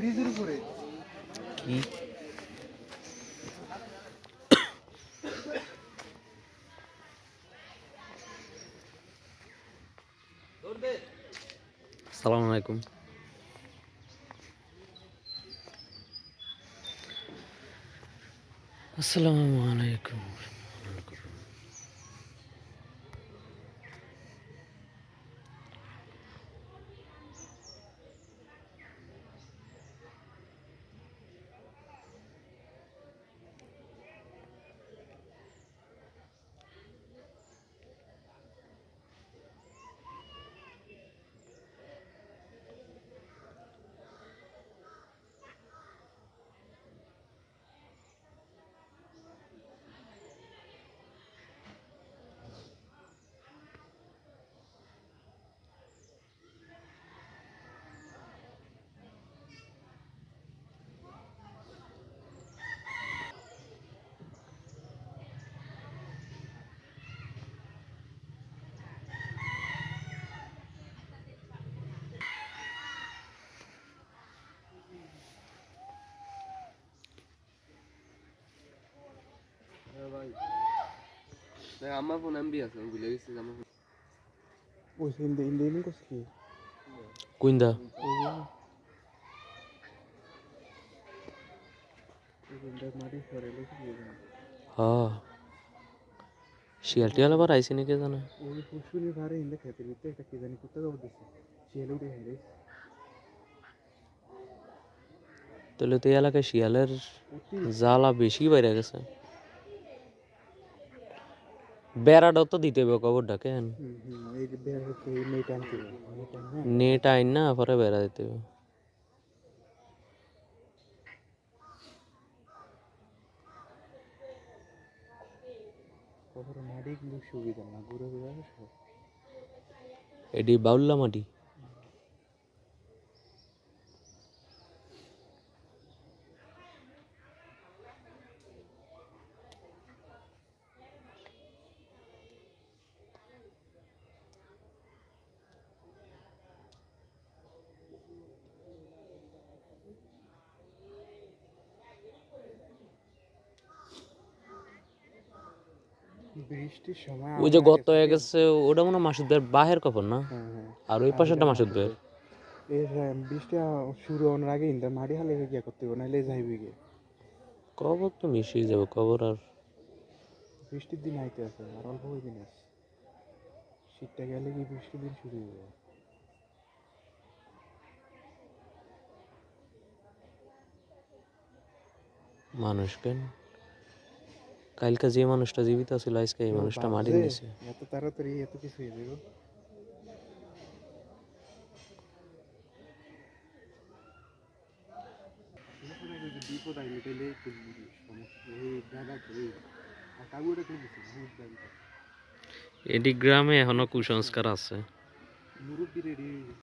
ব্রিজের উপরে। কি? আসসালামু আলাইকুম। আসসালামু আলাইকুম। আমার ফোন এমবি আছে আমি ভুলে গেছি আমার ফোন ওই ইন্দে ইন্দে ইন্দে করছে কি কুইন্দা হ্যাঁ শিয়াল টিয়াল আবার আইসি নাকি জানা ওই ফুসুনি ভারে ইন্দে খেতে দিতে একটা কি জানি কুত্তা গাব দিছে শিয়ালে উঠে হেরে তাহলে তো এই এলাকায় শিয়ালের জ্বালা বেশি বাইরে গেছে বেড়াটাও তো দিতে হবে কবরটা কেন? নেট হ্যাঁ? নেট আইন না পরে বেড়া দিতে হবে। এটি বাউল্লা মাটি। ওই যে গত হয়ে গেছে ওটা মনে হয় মাসুদের বাহের কপর না? হ্যাঁ হ্যাঁ। আর ওই পাশেটা মাসুদের। এর হ্যাঁ, বৃষ্টি শুরু হওয়ার আগে ইন্দা মাটি হালে গিয়া করতে হবে নাহলে যাইবে গিয়ে কবর তো মিশিয়ে যাবে কবর আর বৃষ্টির দিন আইতে আছে আর অল্প দিন আছে। শীতটা গেলে কি বৃষ্টির দিন শুরু হয়ে যাবে মানুষ কেন? কালকে যে মানুষটা জীবিত ছিল আজকে এই মানুষটা মাটি বাজে, নিয়েছে এত তাড়াতাড়ি এত কিছু হয়ে যাবে বিপদ আইলে সমস্যা এটি গ্রামে এখনও কুসংস্কার আছে।